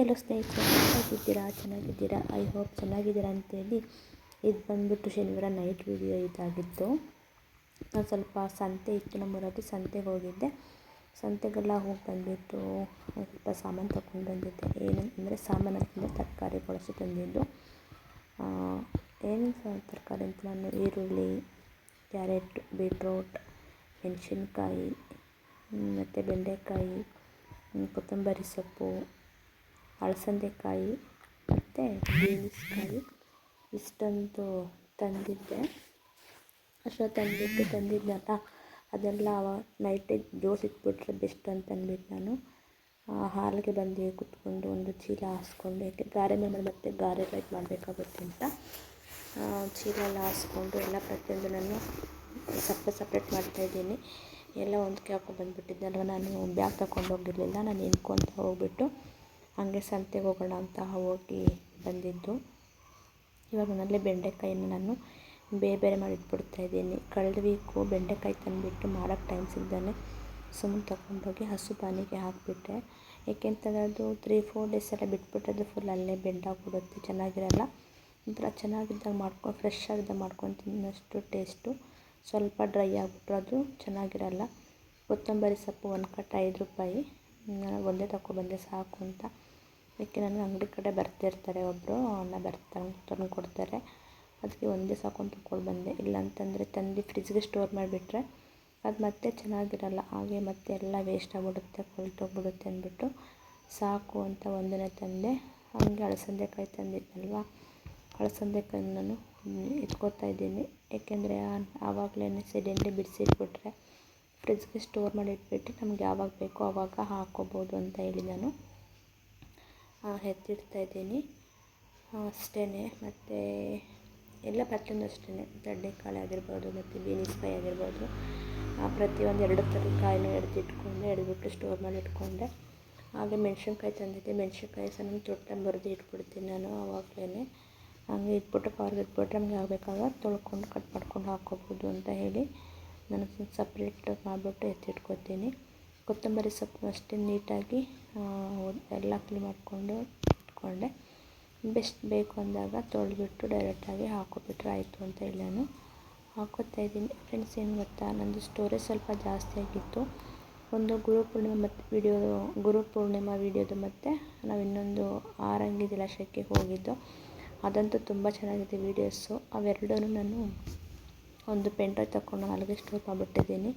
ಎಲ್ಲ ಸ್ನೇಹಿತರೆ ಹೇಗಿದ್ದೀರಾ ಚೆನ್ನಾಗಿದ್ದೀರಾ? ಐ ಹೋಪ್ ಚೆನ್ನಾಗಿದ್ದೀರಾ ಅಂತೇಳಿ ಇದು ಬಂದುಬಿಟ್ಟು ಶನಿವಾರ ನೈಟ್ ವಿಡಿಯೋ ಇದಾಗಿತ್ತು. ನಾನು ಸ್ವಲ್ಪ ಸಂತೆ ಇತ್ತು ನಮ್ಮೂರಲ್ಲಿ ಸಂತೆಗೆ ಹೋಗಿದ್ದೆ. ಸಂತೆಗೆಲ್ಲ ಹೋಗಿ ಬಂದುಬಿಟ್ಟು ಸ್ವಲ್ಪ ಸಾಮಾನು ತಗೊಂಡು ಬಂದಿದ್ದೆ. ಏನಂತಂದರೆ ಸಾಮಾನು ಅಂತಂದರೆ ತರಕಾರಿಗಳು ಅಷ್ಟೇ ತಂದಿದ್ದು. ಏನು ತರಕಾರಿ ಅಂತ ನಾನು? ಈರುಳ್ಳಿ, ಕ್ಯಾರೆಟ್, ಬೀಟ್ರೋಟ್, ಮೆಣಸಿನ್ಕಾಯಿ ಮತ್ತು ಬೆಂಡೆಕಾಯಿ ಕೊತ್ತಂಬರಿ ಸೊಪ್ಪು. ಅಲಸಂದೆಕಾಯಿ ಮತ್ತು ಬೀನ್ಸ್ಕಾಯಿ ಇಷ್ಟೊಂದು ತಂದಿದ್ದೆ. ಅಷ್ಟೊಂದು ತಂದಿದ್ದು ತಂದಿದ್ದೆನಲ್ಲ ಅದೆಲ್ಲ ನೈಟೇ ಜೋಡಿಸಿಟ್ಬಿಟ್ರೆ ಬೆಸ್ಟ್ ಅಂತ ಅಂದ್ಬಿಟ್ಟು ನಾನು. ಹಾಲಿಗೆ ಬಂದು ಕುತ್ಕೊಂಡು ಒಂದು ಚೀಲ ಹಾಸ್ಕೊಂಡು, ಯಾಕೆ ಗಾರೆ ಮೇಲೆ ಮತ್ತೆ ಗಾರೆ ಲೈಟ್ ಮಾಡಬೇಕಾಗುತ್ತೆ ಅಂತ. ಚೀಲ ಎಲ್ಲ ಹಾಸ್ಕೊಂಡು ಎಲ್ಲ ಪ್ರತಿಯೊಂದು ನಾನು ಸಪ್ರೇಟ್ ಸಪ್ರೇಟ್ ಮಾಡ್ತಾಯಿದ್ದೀನಿ ಎಲ್ಲ ಒಂದಕ್ಕೆ ಹಾಕೊ ಬಂದುಬಿಟ್ಟಿದ್ದಲ್ವ ನಾನು ಬ್ಯಾಗ್ ತಗೊಂಡು ಹೋಗಿರಲಿಲ್ಲ ನಾನು ನಿಂತ್ಕೊತ ಹೋಗ್ಬಿಟ್ಟು ಹಾಗೆ ಸಂತೆಗೆ ಹೋಗೋಣ ಅಂತ ಹೋಗಿ ಬಂದಿದ್ದು. ಇವಾಗ ನನ್ನಲ್ಲೇ ಬೆಂಡೆಕಾಯಿನ ನಾನು ಬೇರೆ ಬೇರೆ ಮಾಡಿ ಇಟ್ಬಿಡ್ತಾಯಿದ್ದೀನಿ ಕಳೆದ ವೀಕು ಬೆಂಡೆಕಾಯಿ ತಂದುಬಿಟ್ಟು ಮಾಡೋಕ್ಕೆ ಟೈಮ್ ಸಿಗ್ದೇ ಸುಮ್ಮನೆ ತಗೊಂಡೋಗಿ ಹಸು ಪಾನಿಗೆ ಹಾಕಿಬಿಟ್ಟೆ. ಏಕೆಂತಂದರೆ ಅದು ತ್ರೀ ಫೋರ್ ಡೇಸ್ ಎಲ್ಲ ಬಿಟ್ಬಿಟ್ಟು ಅದು ಫುಲ್ ಅಲ್ಲೇ ಬೆಂಡಾಗ್ಬಿಡುತ್ತೆ, ಚೆನ್ನಾಗಿರಲ್ಲ. ಒಂಥರ ಚೆನ್ನಾಗಿದ್ದಾಗ ಮಾಡ್ಕೊಂಡು ಫ್ರೆಶ್ ಆಗಿದ್ದಾಗ ಮಾಡ್ಕೊಂಡು ತಿನ್ನೋಷ್ಟು ಟೇಸ್ಟು ಸ್ವಲ್ಪ ಡ್ರೈ ಆಗಿಬಿಟ್ರೆ ಅದು ಚೆನ್ನಾಗಿರಲ್ಲ. ಕೊತ್ತಂಬರಿ ಸೊಪ್ಪು ಒಂದು ಕಟ್ ಐದು ರೂಪಾಯಿ. ನಾನು ಒಂದೇ ತಗೊಬಂದೆ ಸಾಕು ಅಂತ. ನನಗೆ ಅಂಗಡಿ ಕಡೆ ಬರ್ತಿರ್ತಾರೆ ಒಬ್ಬರು ಅಣ್ಣ ಬರ್ತಾರೆ ತಂದು ಕೊಡ್ತಾರೆ. ಅದಕ್ಕೆ ಒಂದೇ ಸಾಕು ಅಂತ ತಗೊಂಡು ಬಂದೆ. ಇಲ್ಲಾಂತಂದರೆ ತಂದು ಫ್ರಿಜ್ಗೆ ಸ್ಟೋರ್ ಮಾಡಿಬಿಟ್ರೆ ಅದು ಮತ್ತೆ ಚೆನ್ನಾಗಿರಲ್ಲ. ಹಾಗೆ ಮತ್ತೆ ಎಲ್ಲ ವೇಸ್ಟ್ ಆಗಿಬಿಡುತ್ತೆ ಕೊಳ್ತೋಗ್ಬಿಡುತ್ತೆ ಅಂದ್ಬಿಟ್ಟು ಸಾಕು ಅಂತ ಒಂದನೇ ತಂದೆ. ಹಾಗೆ ಅಳಸಂದೆಕಾಯಿ ತಂದಿದ್ದಲ್ವ? ಅಳಸಂದೆಕಾಯಿ ನಾನು ಎತ್ಕೋತಾ ಇದ್ದೀನಿ. ಏಕೆಂದರೆ ಆವಾಗಲೇ ಸೆಡಿಯಲ್ಲಿ ಬಿಡಿಸಿಟ್ಬಿಟ್ರೆ ಫ್ರಿಜ್ಗೆ ಸ್ಟೋರ್ ಮಾಡಿ ಇಟ್ಬಿಟ್ಟು ನಮ್ಗೆ ಯಾವಾಗ ಬೇಕೋ ಆವಾಗ ಹಾಕ್ಕೋಬೋದು ಅಂತ ಹೇಳಿ ನಾನು. ಎತ್ತಿಡ್ತಾ ಇದ್ದೀನಿ. ಅಷ್ಟೇ ಮತ್ತು ಎಲ್ಲ ಪ್ರತಿಯೊಂದು ಅಷ್ಟೇ ತಡ್ಡೆಕಾಳು ಆಗಿರ್ಬೋದು, ಮತ್ತು ಬೀನಿಸ್ಕಾಯಿ ಆಗಿರ್ಬೋದು. ಪ್ರತಿಯೊಂದು ಎರಡು ಥರದ ಕಾಯಿನೂ ಎಡ್ದಿಟ್ಕೊಂಡೆ ಎಡ್ದುಬಿಟ್ಟು ಸ್ಟೋರ್ ಮಾಡಿ ಇಟ್ಕೊಂಡೆ. ಹಾಗೆ ಮೆಣ್ಸಿನ್ಕಾಯಿ ತಂದಿದ್ದೆ. ಮೆಣ್ಸಿನ್ಕಾಯಿ ಸಹ ನಾನು ತೊಟ್ಟ ಬರೆದು ಇಟ್ಬಿಡ್ತೀನಿ ನಾನು ಆವಾಗಲೇ ಹಂಗೆ ಇಟ್ಬಿಟ್ಟು ಕವರ್ಗೆ ಇಟ್ಬಿಟ್ರೆ ನಮ್ಗೆ ಆಗಬೇಕಾಗ ತೊಳ್ಕೊಂಡು ಕಟ್ ಮಾಡ್ಕೊಂಡು ಹಾಕ್ಕೋಬೋದು ಅಂತ ಹೇಳಿ ನಾನು ಸಪ್ರೇಟ್ ಮಾಡಿಬಿಟ್ಟು ಎತ್ತಿಟ್ಕೊತೀನಿ ಕೊತ್ತಂಬರಿ ಸೊಪ್ಪು ಅಷ್ಟೇ ನೀಟಾಗಿ ಎಲ್ಲ ಕ್ಲೀನ್ ಮಾಡಿಕೊಂಡು ಇಟ್ಕೊಂಡೆ. ಬೆಸ್ಟ್ ಬೇಕು ಅಂದಾಗ ತೊಳೆದ್ಬಿಟ್ಟು ಡೈರೆಕ್ಟಾಗಿ ಹಾಕ್ಕೊಬಿಟ್ರೆ ಆಯಿತು ಅಂತ ಹೇಳಿ ನಾನು ಹಾಕೋತಾ ಇದ್ದೀನಿ. ಫ್ರೆಂಡ್ಸ್ ಏನು ಗೊತ್ತಾ? ನಂದು ಸ್ಟೋರೇಜ್ ಸ್ವಲ್ಪ ಜಾಸ್ತಿ ಆಗಿತ್ತು. ಒಂದು ಗುರು ಪೂರ್ಣಿಮೆ ಮತ್ತು ವಿಡಿಯೋ ಗುರು ಪೂರ್ಣಿಮಾ ವಿಡಿಯೋದು ಮತ್ತು ನಾವು ಇನ್ನೊಂದು ಆರಂಗಿ ಜಲಾಶಯಕ್ಕೆ ಹೋಗಿದ್ದು. ಅದಂತೂ ತುಂಬ ಚೆನ್ನಾಗಿದೆ ವೀಡಿಯೋಸು ಅವೆರಡೂ ನಾನು ಒಂದು ಡ್ರೈವ್ ತಗೊಂಡು ಅಲ್ಲಿಗೆ ಸ್ಟೋರ್ ಮಾಡಿಬಿಟ್ಟಿದ್ದೀನಿ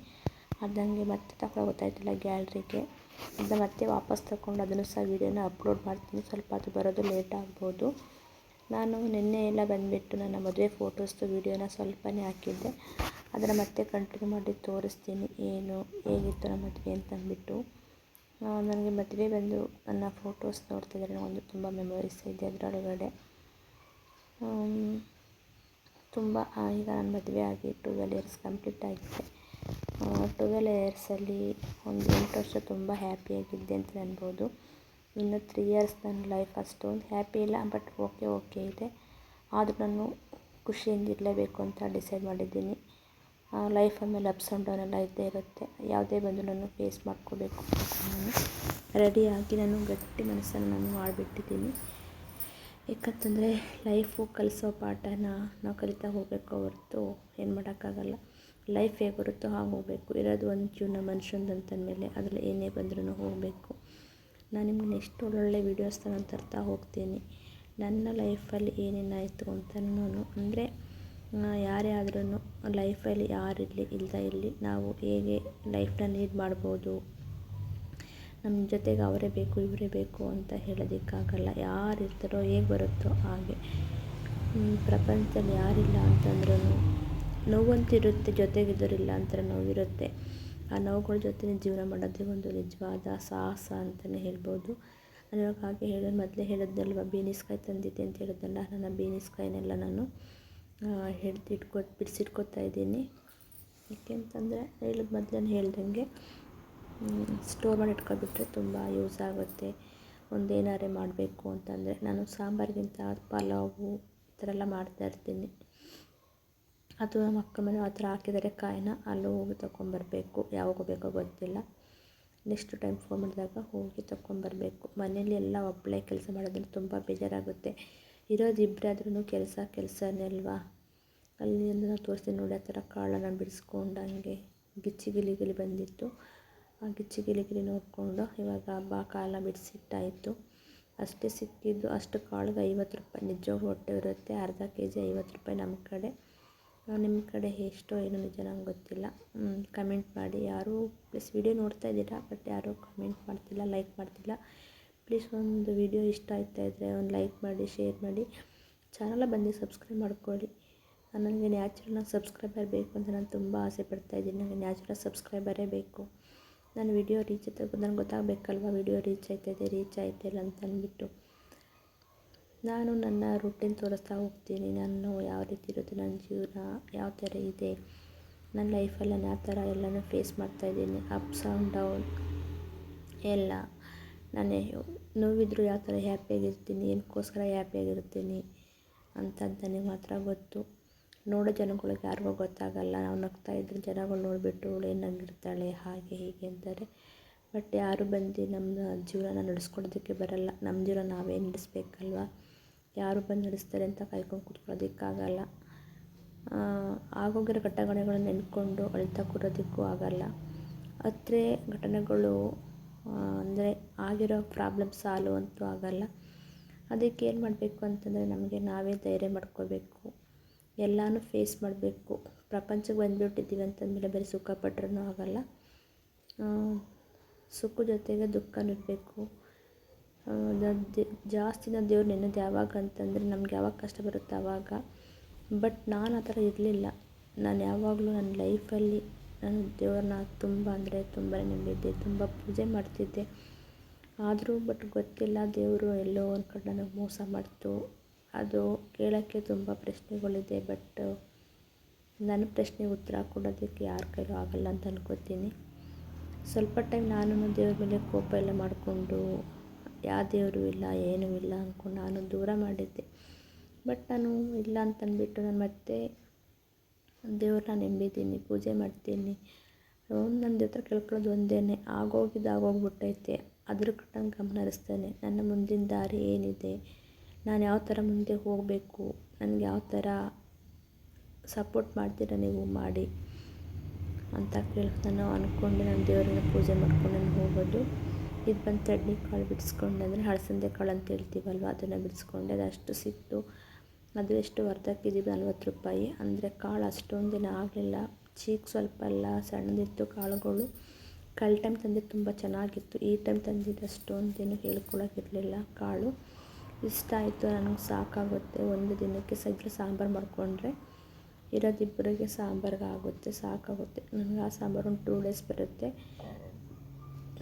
ಅದಂಗೆ ಮತ್ತೆ ತಗೊಳ್ಳೋ ಗೊತ್ತಾಯ್ತಿಲ್ಲ ಗ್ಯಾಲ್ರಿಗೆ. ಅದನ್ನ ಮತ್ತೆ ವಾಪಸ್ ತಗೊಂಡು ಅದನ್ನು ಸಹ ವೀಡಿಯೋನ ಅಪ್ಲೋಡ್ ಮಾಡ್ತೀನಿ. ಸ್ವಲ್ಪ ಅದು ಬರೋದು ಲೇಟ್ ಆಗ್ಬೋದು. ನಾನು ನಿನ್ನೆ ಎಲ್ಲ ಬಂದುಬಿಟ್ಟು ನನ್ನ ಮದುವೆ ಫೋಟೋಸ್ದು ವೀಡಿಯೋನ ಸ್ವಲ್ಪನೇ ಹಾಕಿದ್ದೆ. ಅದನ್ನು ಮತ್ತೆ ಕಂಟಿನ್ಯೂ ಮಾಡಿ ತೋರಿಸ್ತೀನಿ. ಏನು, ಹೇಗಿತ್ತು ನಮ್ಮ ಮದುವೆ ಅಂತ ಅಂದ್ಬಿಟ್ಟು. ನನಗೆ ಮದುವೆ ಬಂದು ನನ್ನ ಫೋಟೋಸ್ ನೋಡ್ತಿದ್ರೆ ಒಂದು ತುಂಬ ಮೆಮೊರೀಸ್ ಇದೆ ಅದರೊಳಗಡೆ. ತುಂಬ ಈಗ ನನ್ನ ಮದುವೆ ಆಗಿ ಟ್ವೆಲ್ ಇಯರ್ಸ್ ಕಂಪ್ಲೀಟ್ ಆಗಿದೆ ಟ್ವೆಲ್ ಇಯರ್ಸಲ್ಲಿ ಒಂದು ಎಂಟು ವರ್ಷ ತುಂಬ ಹ್ಯಾಪಿಯಾಗಿದ್ದೆ ಅಂತ ಅನ್ಬೋದು. ಇನ್ನು ತ್ರೀ ಇಯರ್ಸ್ ನನ್ನ ಲೈಫ್ ಅಷ್ಟೊಂದು ಹ್ಯಾಪಿ ಇಲ್ಲ, ಬಟ್ ಓಕೆ ಓಕೆ ಇದೆ. ಆದರೂ ನಾನು ಖುಷಿಯಿಂದ ಇರಲೇಬೇಕು ಅಂತ ಡಿಸೈಡ್ ಮಾಡಿದ್ದೀನಿ. ಲೈಫ್ ಆಮೇಲೆ ಅಪ್ಸ್ ಆ್ಯಂಡ್ ಡೌನ್ ಎಲ್ಲ ಇದ್ದೇ ಇರುತ್ತೆ. ಯಾವುದೇ ಬಂದು ನಾನು ಫೇಸ್ ಮಾಡ್ಕೋಬೇಕು ನಾನು ರೆಡಿಯಾಗಿ ನಾನು ಗಟ್ಟಿ ಮನಸ್ಸನ್ನು ನಾನು ಮಾಡಿಬಿಟ್ಟಿದ್ದೀನಿ. ಯಾಕಂತಂದರೆ ಲೈಫು ಕಲಿಸೋ ಪಾಠನ ನಾವು ಕಲಿತಾ ಹೋಗಬೇಕು ಹೊರತು ಏನು ಮಾಡೋಕ್ಕಾಗಲ್ಲ. ಲೈಫ್ ಹೇಗೆ ಬರುತ್ತೋ ಹಾಗೆ ಹೋಗಬೇಕು. ಇರೋದು ಒಂದು ಜೀವನ ಮನುಷ್ಯಂದು ಮೇಲೆ ಅದರಲ್ಲಿ ಏನೇ ಬಂದ್ರೂ ಹೋಗಬೇಕು. ನಾನು ನಿಮ್ಗೆ ನೆಕ್ಸ್ಟ್ ಒಳ್ಳೊಳ್ಳೆ ವೀಡಿಯೋಸ್ ನಾನು ತರ್ತಾ ಹೋಗ್ತೀನಿ. ನನ್ನ ಲೈಫಲ್ಲಿ ಏನೇನಾಯಿತು ಅಂತ ನಾನು ಅಂದರೆ ಯಾರೇ ಆದ್ರೂ ಲೈಫಲ್ಲಿ ಯಾರಿರಲಿ ಇಲ್ಲದೇ ಇರಲಿ ನಾವು ಹೇಗೆ ಲೈಫನ್ನ ಲೀಡ್ ಮಾಡ್ಬೋದು. ನಮ್ಮ ಜೊತೆಗೆ ಅವರೇ ಬೇಕು, ಇವರೇ ಬೇಕು ಅಂತ ಹೇಳೋದಕ್ಕಾಗಲ್ಲ. ಯಾರು ಇರ್ತಾರೋ, ಹೇಗೆ ಬರುತ್ತೋ ಹಾಗೆ. ಪ್ರಪಂಚದಲ್ಲಿ ಯಾರಿಲ್ಲ ಅಂತಂದ್ರೂ ನೋವಂತೂ ಇರುತ್ತೆ ಜೊತೆಗಿದ್ದೋರಿಲ್ಲ ಅಂತಾರೆ, ನೋವಿರುತ್ತೆ. ಆ ನೋವುಗಳ ಜೊತೆ ಜೀವನ ಮಾಡೋದೇ ಒಂದು ನಿಜವಾದ ಸಾಹಸ ಅಂತಲೇ ಹೇಳ್ಬೋದು. ನಾನು ಇವಾಗ ಹಾಗೆ ಹೇಳೋದು ಮೊದಲೇ ಹೇಳಿದ್ನಲ್ವ, ಬೀನಿಸ್ಕಾಯಿ ತಂದಿದ್ದೆ ಅಂತ ಹೇಳಿದ್ನಲ್ಲ ನನ್ನ ಬೀನಿಸ್ಕಾಯಿನೆಲ್ಲ ನಾನು ಹಿಡ್ದು ಇಟ್ಕೊ ಬಿಡಿಸಿಟ್ಕೊತಾ ಇದ್ದೀನಿ. ಯಾಕೆಂತಂದರೆ, ಹೇಳಿದ ಮೊದಲೇ ಹೇಳ್ದಂಗೆ ಸ್ಟೋರ್ ಮಾಡಿ ಇಟ್ಕೊಬಿಟ್ರೆ ತುಂಬ ಯೂಸ್ ಆಗುತ್ತೆ. ಒಂದೇನಾರೇ ಮಾಡಬೇಕು ಅಂತಂದರೆ, ನಾನು ಸಾಂಬಾರಿಗಿಂತ ಪಲಾವು ಈ ಥರ ಎಲ್ಲ ಮಾಡ್ತಾಯಿರ್ತೀನಿ ಅದು ನಮ್ಮ ಅಕ್ಕ ಮನೆ ಹತ್ರ ಹಾಕಿದ್ದಾರೆ ಕಾಯಿನ ಅಲ್ಲೂ ಹೋಗಿ ತೊಗೊಂಬರ್ಬೇಕು ಯಾವಾಗ ಬೇಕೋ ಗೊತ್ತಿಲ್ಲ. ನೆಕ್ಸ್ಟ್ ಟೈಮ್ ಫೋನ್ ಮಾಡಿದಾಗ ಹೋಗಿ ತಗೊಂಬರ್ಬೇಕು ಮನೇಲಿ ಎಲ್ಲ ಒಬ್ಬಳೇ ಕೆಲಸ ಮಾಡೋದ್ರಿಂದ ತುಂಬ ಬೇಜಾರಾಗುತ್ತೆ. ಇರೋದು ಇಬ್ಬರಾದ್ರೂ ಕೆಲಸ ಕೆಲಸನೇ ಅಲ್ವಾ? ಅಲ್ಲಿ ಅಂದರೆ ನಾವು ತೋರಿಸ್ತೀನಿ ನೋಡಿ ಆ ಥರ ಕಾಳನ್ನು ಬಿಡಿಸ್ಕೊಂಡು ಹಂಗೆ ಗಿಚ್ಚಿ ಗಿಲಿ ಗಿಲಿ ಬಂದಿತ್ತು. ಆ ಗಿಚ್ಚಿ ಗಿಲಿಗಿಲಿ ಗಿಲಿ ನೋಡಿಕೊಂಡು ಇವಾಗ ಹಬ್ಬ ಕಾಲ ಬಿಡಿಸಿಟ್ಟಾಯಿತು. ಅಷ್ಟೇ ಸಿಕ್ಕಿದ್ದು ಅಷ್ಟು ಕಾಳಿಗೆ ಐವತ್ತು ರೂಪಾಯಿ ನಿಜವಾಗ್ಲೂ ಹೊಟ್ಟೆ ಇರುತ್ತೆ ಅರ್ಧ ಕೆ ಜಿ ಐವತ್ತು ರೂಪಾಯಿ ನಮ್ಮ ಕಡೆ. ನಿಮ್ಮ ಕಡೆ ಎಷ್ಟೋ ಏನೋ ನಿಜ ನಂಗೆ ಗೊತ್ತಿಲ್ಲ. ಕಮೆಂಟ್ ಮಾಡಿ. ಯಾರೂ ಪ್ಲೀಸ್ ವಿಡಿಯೋ ನೋಡ್ತಾ ಇದ್ದೀರಾ? ಬಟ್ ಯಾರೂ ಕಮೆಂಟ್ ಮಾಡ್ತಿಲ್ಲ ಲೈಕ್ ಮಾಡ್ತಿಲ್ಲ. ಪ್ಲೀಸ್ ಒಂದು ವಿಡಿಯೋ ಇಷ್ಟ ಆಗ್ತಾ ಇದ್ದರೆ ಒಂದು ಲೈಕ್ ಮಾಡಿ ಶೇರ್ ಮಾಡಿ. ಚಾನಲ ಬಂದು ಸಬ್ಸ್ಕ್ರೈಬ್ ಮಾಡ್ಕೊಳ್ಳಿ. ನನಗೆ ನ್ಯಾಚುರಲ್ನಾಗ ಸಬ್ಸ್ಕ್ರೈಬರ್ ಬೇಕು ಅಂತ ನಾನು ತುಂಬ ಆಸೆ ಪಡ್ತಾ ಇದ್ದೀನಿ. ನನಗೆ ನ್ಯಾಚುರಲ್ ಸಬ್ಸ್ಕ್ರೈಬರೇ ಬೇಕು. ನಾನು ವಿಡಿಯೋ ರೀಚ್ ಆಯ್ತು ನನಗೆ ಗೊತ್ತಾಗಬೇಕಲ್ವ ವಿಡಿಯೋ ರೀಚ್ ಆಯ್ತಾಯಿದೆ ರೀಚ್ ಆಯ್ತಿಲ್ಲ ಅಂತ ಅಂದ್ಬಿಟ್ಟು. ನಾನು ನನ್ನ ರೂಟೀನ್ ತೋರಿಸ್ತಾ ಹೋಗ್ತೀನಿ. ನಾನು ಯಾವ ರೀತಿ ಇರುತ್ತೆ? ನನ್ನ ಜೀವನ ಯಾವ ಥರ ಇದೆ? ನನ್ನ ಲೈಫಲ್ಲಿ ನಾನು ಯಾವ ಥರ ಎಲ್ಲನೂ ಫೇಸ್ ಮಾಡ್ತಾಯಿದ್ದೀನಿ ಅಪ್ಸ್ ಆ್ಯಂಡ್ ಡೌನ್ ಎಲ್ಲ. ನಾನು ನೋವಿದ್ರೂ ಯಾವ ಥರ ಹ್ಯಾಪಿಯಾಗಿರ್ತೀನಿ ಏನಕ್ಕೋಸ್ಕರ ಹ್ಯಾಪಿಯಾಗಿರ್ತೀನಿ ಅಂತ ನನಗೆ ಮಾತ್ರ ಗೊತ್ತು. ನೋಡೋ ಜನಗಳಿಗೆ ಯಾರಿಗೂ ಗೊತ್ತಾಗಲ್ಲ. ನಾವು ನಗ್ತಾ ಇದ್ರೆ ಜನಗಳು ನೋಡಿಬಿಟ್ಟು ಅವಳು ಏನು ನಗಿರ್ತಾಳೆ ಹಾಗೆ ಹೀಗೆ ಅಂತಾರೆ. ಬಟ್ ಯಾರು ಬಂದು ನಮ್ಮ ಜೀವನ ನಡೆಸ್ಕೊಡೋದಕ್ಕೆ ಬರಲ್ಲ. ನಮ್ಮ ಜೀವನ ನಾವೇ ನಡೆಸ್ಬೇಕಲ್ವ? ಯಾರು ಬಂದು ನಡೆಸ್ತಾರೆ ಅಂತ ಕಾಯ್ಕೊಂಡು ಕೂತ್ಕೊಳ್ಳೋದಕ್ಕಾಗಲ್ಲ. ಆಗೋಗಿರೋ ಘಟನೆಗಳನ್ನು ನೆನ್ಕೊಂಡು ಅಳ್ತಾ ಕೂರೋದಕ್ಕೂ ಆಗಲ್ಲ. ಅತ್ರೆ ಘಟನೆಗಳು ಅಂದರೆ ಆಗಿರೋ ಪ್ರಾಬ್ಲಮ್ ಸಾಲ್ವ್ ಅಂತೂ ಆಗಲ್ಲ. ಅದಕ್ಕೆ ಏನು ಮಾಡಬೇಕು ಅಂತಂದರೆ ನಮಗೆ ನಾವೇ ಧೈರ್ಯ ಮಾಡ್ಕೋಬೇಕು. ಎಲ್ಲನೂ ಫೇಸ್ ಮಾಡಬೇಕು. ಪ್ರಪಂಚಕ್ಕೆ ಬಂದುಬಿಟ್ಟಿದ್ದೀವಿ ಅಂತಂದಮೇಲೆ ಬರೀ ಸುಖ ಪಟ್ರೂ ಆಗಲ್ಲ ಸುಖ ಜೊತೆಗೆ ದುಃಖನೂ ಇರಬೇಕು. ಜಾಸ್ತಿ ನಾವು ದೇವ್ರು ನೆನೆದು ಯಾವಾಗ ಅಂತಂದರೆ ನಮ್ಗೆ ಯಾವಾಗ ಕಷ್ಟ ಬರುತ್ತೆ ಆವಾಗ ಬಟ್ ನಾನು ಆ ಥರ ಇರಲಿಲ್ಲ. ನಾನು ಯಾವಾಗಲೂ ನನ್ನ ಲೈಫಲ್ಲಿ ನಾನು ದೇವ್ರನ್ನ ತುಂಬ ಅಂದರೆ ತುಂಬ ನೆನೆದಿದ್ದೆ, ತುಂಬ ಪೂಜೆ ಮಾಡ್ತಿದ್ದೆ. ಆದರೂ ಬಟ್ ಗೊತ್ತಿಲ್ಲ ದೇವರು ಎಲ್ಲೋ ಒಂದು ಕಡೆ ನನಗೆ ಮೋಸ ಮಾಡ್ತು. ಅದು ಕೇಳೋಕ್ಕೆ ತುಂಬ ಪ್ರಶ್ನೆಗಳಿದೆ ಬಟ್ ನನ್ನ ಪ್ರಶ್ನೆಗೆ ಉತ್ತರ ಕೊಡೋದಕ್ಕೆ ಯಾರ ಕೈಲೂ ಆಗಲ್ಲ ಅಂತ ಅನ್ಕೋತೀನಿ. ಸ್ವಲ್ಪ ಟೈಮ್ ನಾನು ದೇವ್ರ ಮೇಲೆ ಕೋಪ ಎಲ್ಲ ಮಾಡಿಕೊಂಡು ಯಾವ ದೇವರು ಇಲ್ಲ, ಏನೂ ಇಲ್ಲ ಅಂದ್ಕೊಂಡು ನಾನು ದೂರ ಮಾಡಿದ್ದೆ. ಬಟ್ ನಾನು ಇಲ್ಲ ಅಂತಂದ್ಬಿಟ್ಟು ನಾನು ಮತ್ತೆ ದೇವ್ರನ್ನ ನಂಬಿದ್ದೀನಿ, ಪೂಜೆ ಮಾಡ್ತೀನಿ. ನನ್ನ ದೇವ್ರ ಕೇಳ್ಕೊಳ್ಳೋದು ಒಂದೇ ಆಗೋಗಿದ್ದು ಆಗೋಗ್ಬಿಟ್ಟೈತೆ. ಅದ್ರ ಕಟ್ಟಂಗೆ ಗಮನ ಹರಿಸ್ತೇನೆ ನನ್ನ ಮುಂದಿನ ದಾರಿ ಏನಿದೆ? ನಾನು ಯಾವ ಥರ ಮುಂದೆ ಹೋಗಬೇಕು? ನನಗೆ ಯಾವ ಥರ ಸಪೋರ್ಟ್ ಮಾಡ್ತೀರಾ ನೀವು? ಮಾಡಿ ಅಂತ ಕೇಳಿ ನಾನು ಅಂದ್ಕೊಂಡು ನಾನು ದೇವರನ್ನ ಪೂಜೆ ಮಾಡ್ಕೊಂಡು ನಾನು ಹೋಗೋದು. ಇದು ಬಂದು ತಡ್ನಿ ಕಾಳು ಬಿಡಿಸ್ಕೊಂಡೆ, ಅಂದರೆ ಹಳಸಂದೆ ಕಾಳು ಅಂತ ಹೇಳ್ತೀವಲ್ವ, ಅದನ್ನು ಬಿಡಿಸ್ಕೊಂಡೆ, ಅದು ಅಷ್ಟು ಸಿಕ್ತು ಅದು ಎಷ್ಟು ಕೆಜಿ ನಲ್ವತ್ತು ರೂಪಾಯಿ. ಅಂದರೆ ಕಾಳು ಅಷ್ಟೊಂದು ದಿನ ಆಗಲಿಲ್ಲ. ಚೀಕ್ ಸ್ವಲ್ಪ ಎಲ್ಲ ಸಣ್ಣದಿತ್ತು ಕಾಳುಗಳು. ಕಳ್ ಟೈಮ್ ತಂದಿದ್ದು ತುಂಬ ಚೆನ್ನಾಗಿತ್ತು. ಈ ಟೈಮ್ ತಂದಿದ್ದು ಅಷ್ಟೊಂದೇನು ಹೇಳ್ಕೊಳ್ಳೋಕ್ಕಿರಲಿಲ್ಲ ಕಾಳು. ಇಷ್ಟ ಆಯಿತು, ನನಗೆ ಸಾಕಾಗುತ್ತೆ. ಒಂದು ದಿನಕ್ಕೆ ಸಜ್ಜೆ ಸಾಂಬಾರು ಮಾಡಿಕೊಂಡ್ರೆ ಇರೋದಿಬ್ಬರಿಗೆ ಸಾಂಬಾರ್ಗೆ ಆಗುತ್ತೆ ಸಾಕಾಗುತ್ತೆ. ನನಗೆ ಆ ಸಾಂಬಾರು ಒಂದು ಟೂ ಡೇಸ್ ಬರುತ್ತೆ.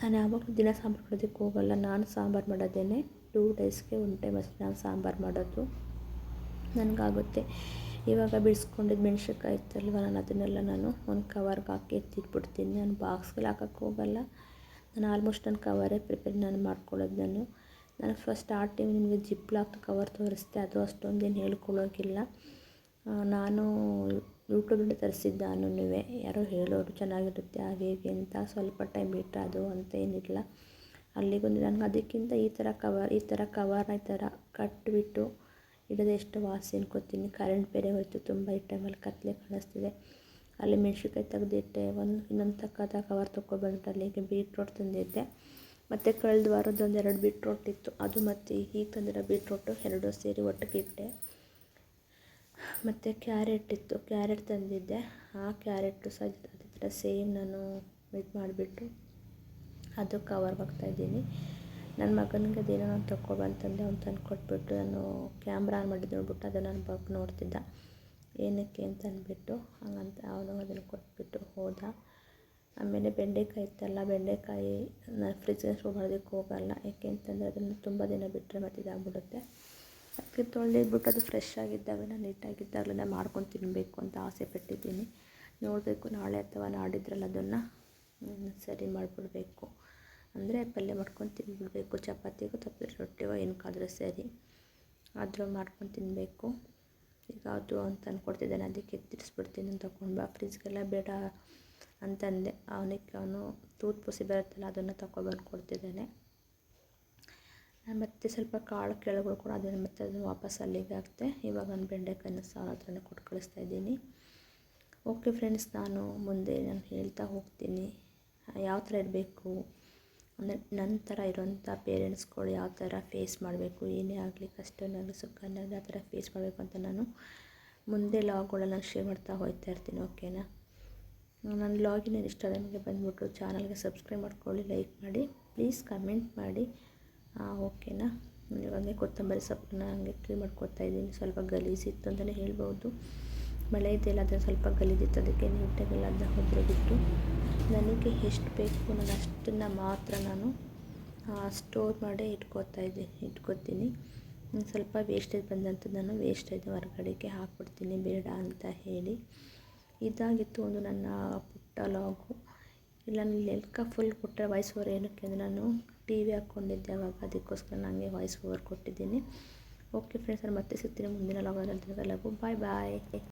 ನಾನು ಯಾವಾಗಲೂ ದಿನ ಸಾಂಬಾರು ಮಾಡೋದಕ್ಕೆ ಹೋಗಲ್ಲ, ನಾನು ಸಾಂಬಾರು ಮಾಡೋದೇನೆ ಟೂ ಡೇಸ್ಗೆ ಒನ್ ಟೈಮ್ ಅಷ್ಟೇ ನಾನು ಸಾಂಬಾರು ಮಾಡೋದು. ನನಗಾಗುತ್ತೆ. ಇವಾಗ ಬಿಡಿಸ್ಕೊಂಡಿದ್ದು ಮೆಣ್ಸಿನ್ಕಾಯಿ ಇತ್ತಲ್ವ ನಾನು ಅದನ್ನೆಲ್ಲ ನಾನು ಒಂದು ಕವರ್ಗೆ ಹಾಕಿ ಎತ್ತಿಟ್ಬಿಡ್ತೀನಿ. ನಾನು ಬಾಕ್ಸ್ಗೆಲ್ಲ ಹಾಕೋಕ್ಕೆ ಹೋಗಲ್ಲ. ನಾನು ಆಲ್ಮೋಸ್ಟ್ ನನ್ನ ಕವರೇ ಪ್ರಿಪೇರ್ ನಾನು ಮಾಡ್ಕೊಳ್ಳೋದು ನಾನು. ನಾನು ಫಸ್ಟ್ ಸ್ಟಾರ್ಟಿಂಗ್ ನಿಮಗೆ ಜಿಪ್ ಲಾಕ್ ಕವರ್ ತೋರಿಸ್ದೆ ಅದು ಅಷ್ಟೊಂದೇನು ಹೇಳ್ಕೊಳ್ಳೋಕ್ಕಿಲ್ಲ ನಾನು ಯೂಟ್ಯೂಬಿಂದ ತರಿಸಿದ್ದ ನಾನು ಯಾರೋ ಹೇಳೋರು ಚೆನ್ನಾಗಿರುತ್ತೆ, ಹಾಗೆ ಹೀಗೆ ಅಂತ ಸ್ವಲ್ಪ ಟೈಮ್ ಬಿಟ್ಟರೆ ಅದು ಅಂತ ಏನಿಲ್ಲ. ಅಲ್ಲಿಗೊಂದು ನನಗೆ ಅದಕ್ಕಿಂತ ಈ ಥರ ಕವರ್ ಈ ಥರ ಕವರ್ನ ಈ ಥರ ಕಟ್ಬಿಟ್ಟು ಇಡೋದು ಎಷ್ಟು ವಾಸಿ ಅನ್ಕೋತೀನಿ. ಕರೆಂಟ್ ಬೇರೆ ಹೋಯಿತು, ತುಂಬ ಈ ಟೈಮಲ್ಲಿ ಕತ್ತಲೆ ಕಾಣಿಸ್ತಿದೆ. ಅಲ್ಲಿ ಮೆಣ್ಸಿನ್ಕಾಯಿ ತೆಗೆದಿಟ್ಟೆ, ಒಂದು, ಇನ್ನೊಂದು ತಕ್ಕದ ಕವರ್ ತೊಗೊಬಂದ್ಬಿಟ್ಟು ಅಲ್ಲಿಗೆ ಬೀಟ್ರೋಟ್ ತಂದಿದ್ದೆ. ಮತ್ತು ಕಳೆದ ವಾರದ್ದು ಎರಡು ಬೀಟ್ರೋಟ್ ಇತ್ತು. ಅದು ಮತ್ತು ಈಗ ತಂದಿರೋ ಬೀಟ್ರೋಟು ಎರಡು ಸೇರಿ ಒಟ್ಟಿಗೆ ಇಟ್ಟೆ. ಮತ್ತು ಕ್ಯಾರೆಟ್ ಇತ್ತು. ಕ್ಯಾರೆಟ್ ತಂದಿದ್ದೆ. ಆ ಕ್ಯಾರೆಟು ಸಹ ಅದೇ ಥರ ಸೇಮ್ ನಾನು ಇದು ಮಾಡಿಬಿಟ್ಟು ಅದು ಕವರ್ ಹಾಕ್ತಾಯಿದ್ದೀನಿ ನನ್ನ ಮಗನಿಗೆ ಅದೇನೋ ನಾನು ತೊಗೊಬಂತಂದೆ ಅವ್ನು ತಂದು ಕೊಟ್ಬಿಟ್ಟು ನಾನು ಕ್ಯಾಮ್ರಾ ಆನ್ ಮಾಡಿದ್ದು ನೋಡ್ಬಿಟ್ಟು ಅದನ್ನು ನನ್ನ ನೋಡ್ತಿದ್ದ. ಏನಕ್ಕೆ ಅಂತ ಅಂದ್ಬಿಟ್ಟು ಹಂಗಂತ ಅವನು ಅದನ್ನು ಕೊಟ್ಬಿಟ್ಟು ಹೋದ. ಆಮೇಲೆ ಬೆಂಡೆಕಾಯಿ ಇತ್ತಲ್ಲ, ಬೆಂಡೆಕಾಯಿ ನಾನು ಫ್ರಿಜ್ಗೆ ಮಾಡೋದಕ್ಕೆ ಹೋಗಲ್ಲ. ಯಾಕೆ ಅಂತಂದರೆ ಅದನ್ನು ತುಂಬ ದಿನ ಬಿಟ್ಟರೆ ಮತ್ತೆ ಇದಾಗ್ಬಿಡುತ್ತೆ ಅದಕ್ಕೆ ತೊಳೆದಿಟ್ಬಿಟ್ಟು ಅದು ಫ್ರೆಶ್ ಆಗಿದ್ದಾಗಲೇ ನೀಟಾಗಿದ್ದಾಗಲೇ ಮಾಡ್ಕೊಂಡು ತಿನ್ನಬೇಕು ಅಂತ ಆಸೆ ಪಟ್ಟಿದ್ದೀನಿ. ನೋಡಬೇಕು ನಾಳೆ ಅಥವಾ ನಾಡಿದ್ರಲ್ಲಿ ಅದನ್ನು ಸರಿ ಮಾಡಿಬಿಡ್ಬೇಕು. ಅಂದರೆ ಪಲ್ಯ ಮಾಡ್ಕೊಂಡು ತಿನ್ಬಿಡ್ಬೇಕು, ಚಪಾತಿಗೂ ತಪ್ಪಿ ರೊಟ್ಟಿಗೋ ಏನಕ್ಕಾದರೂ ಸರಿ. ಆದರೂ ಮಾಡ್ಕೊಂಡು ತಿನ್ನಬೇಕು ಈಗ ಅದು ಅಂತ ಅಂದ್ಕೊಡ್ತಿದ್ದಾನೆ ಅದಕ್ಕೆ ತಿರ್ಸ್ಬಿಡ್ತೀನಿ ಅಂತ ತೊಗೊಂಡು ಬಾ. ಫ್ರಿಜ್ಗೆಲ್ಲ ಬೇಡ ಅಂತಂದೆ. ಅವನಿಗೆ ಅವನು ತೂತು ಪುಸಿ ಬರುತ್ತಲ್ಲ, ಅದನ್ನು ತಗೊಂಡ್ಬಂದು ಕೊಡ್ತಿದ್ದಾನೆ ಮತ್ತೆ ಸ್ವಲ್ಪ ಕಾಳು ಕೆಳಗಳು ಕೂಡ ಅದನ್ನು ಮತ್ತೆ ಅದನ್ನು ವಾಪಸ್ ಅಲ್ಲಿಗೆ ಹಾಕ್ತೆ. ಇವಾಗ ನಾನು ಬೆಂಡೆಕಾಯಿನ ಸಾರು ಹತ್ರನೇ ಕೊಟ್ಟು ಕಳಿಸ್ತಾ ಇದ್ದೀನಿ. ಓಕೆ ಫ್ರೆಂಡ್ಸ್ ನಾನು ಮುಂದೆ ನಾನು ಹೇಳ್ತಾ ಹೋಗ್ತೀನಿ. ಯಾವ ಥರ ಇರಬೇಕು? ಅಂದರೆ ನನ್ನ ಥರ ಇರೋಂಥ ಪೇರೆಂಟ್ಸ್ಗಳು ಯಾವ ಥರ ಫೇಸ್ ಮಾಡಬೇಕು? ಏನೇ ಆಗಲಿ ಕಷ್ಟನಾಗಲಿ ಸುಖನಾಗಲಿ ಆ ಥರ ಫೇಸ್ ಮಾಡಬೇಕು ಅಂತ ನಾನು ಮುಂದೆ ಲಾಗ್ಗಳನ್ನು ಶೇರ್ ಮಾಡ್ತಾ ಹೋಗ್ತಾ ಇರ್ತೀನಿ ಓಕೆನಾ ನನ್ನ ಲಾಗಿನ ಇಷ್ಟ ನಿಮಗೆ ಬಂದುಬಿಟ್ಟು ಚಾನಲ್ಗೆ ಸಬ್ಸ್ಕ್ರೈಬ್ ಮಾಡ್ಕೊಳ್ಳಿ ಲೈಕ್ ಮಾಡಿ ಪ್ಲೀಸ್ ಕಮೆಂಟ್ ಮಾಡಿ. ಓಕೆನಾ? ಇವಾಗ ಕೊತ್ತಂಬರಿ ಸೊಪ್ಪನ್ನ ಹಂಗೆ ಕ್ಲೀನ್ ಮಾಡ್ಕೊತಾ ಇದ್ದೀನಿ. ಸ್ವಲ್ಪ ಗಲೀಜಿತ್ತು ಅಂತಲೇ ಹೇಳ್ಬೋದು. ಮಳೆ ಇದೆಯಲ್ಲ ಅದನ್ನು ಸ್ವಲ್ಪ ಗಲೀಜಿತ್ತು ಅದಕ್ಕೆ ನೀಟಾಗೆಲ್ಲ ಅದನ್ನ ಹೊದ್ರೆ ಬಿಟ್ಟು ನನಗೆ ಎಷ್ಟು ಬೇಕು ನಾನು ಅಷ್ಟನ್ನು ಮಾತ್ರ ನಾನು ಸ್ಟೋರ್ ಮಾಡೇ ಇಟ್ಕೋತಾ ಇದ್ದೀನಿ ಇಟ್ಕೋತೀನಿ. ಸ್ವಲ್ಪ ವೇಸ್ಟೇಜ್ ಬಂದಂಥದ್ದು ನಾನು ವೇಸ್ಟೇಜ್ ಹೊರಗಡೆಗೆ ಹಾಕ್ಬಿಡ್ತೀನಿ, ಬೇಡ ಅಂತ ಹೇಳಿ. ಇದಾಗಿತ್ತು ಒಂದು ನನ್ನ ಪುಟ್ಟ ಲಾಗು ಇಲ್ಲ ನನ್ನ ಲೆಲ್ಕ ಫುಲ್ ಪುಟ್ಟ ವಯಸ್ಸವರು ಏನಕ್ಕೆ ಅಂದರೆ ನಾನು ಟಿ ವಿ ಹಾಕ್ಕೊಂಡಿದ್ದೆ, ಅವಾಗ ಅದಕ್ಕೋಸ್ಕರ ನನಗೆ ವಾಯ್ಸ್ ಓವರ್ ಕೊಟ್ಟಿದ್ದೀನಿ. ಓಕೆ ಫ್ರೆಂಡ್ಸ್ ನಾನು ಮತ್ತೆ ಸಿಗ್ತೀನಿ ಮುಂದಿನ ಲಾಗಲ್ಲಿ ಲಗು ಬಾಯ್ ಬಾಯ್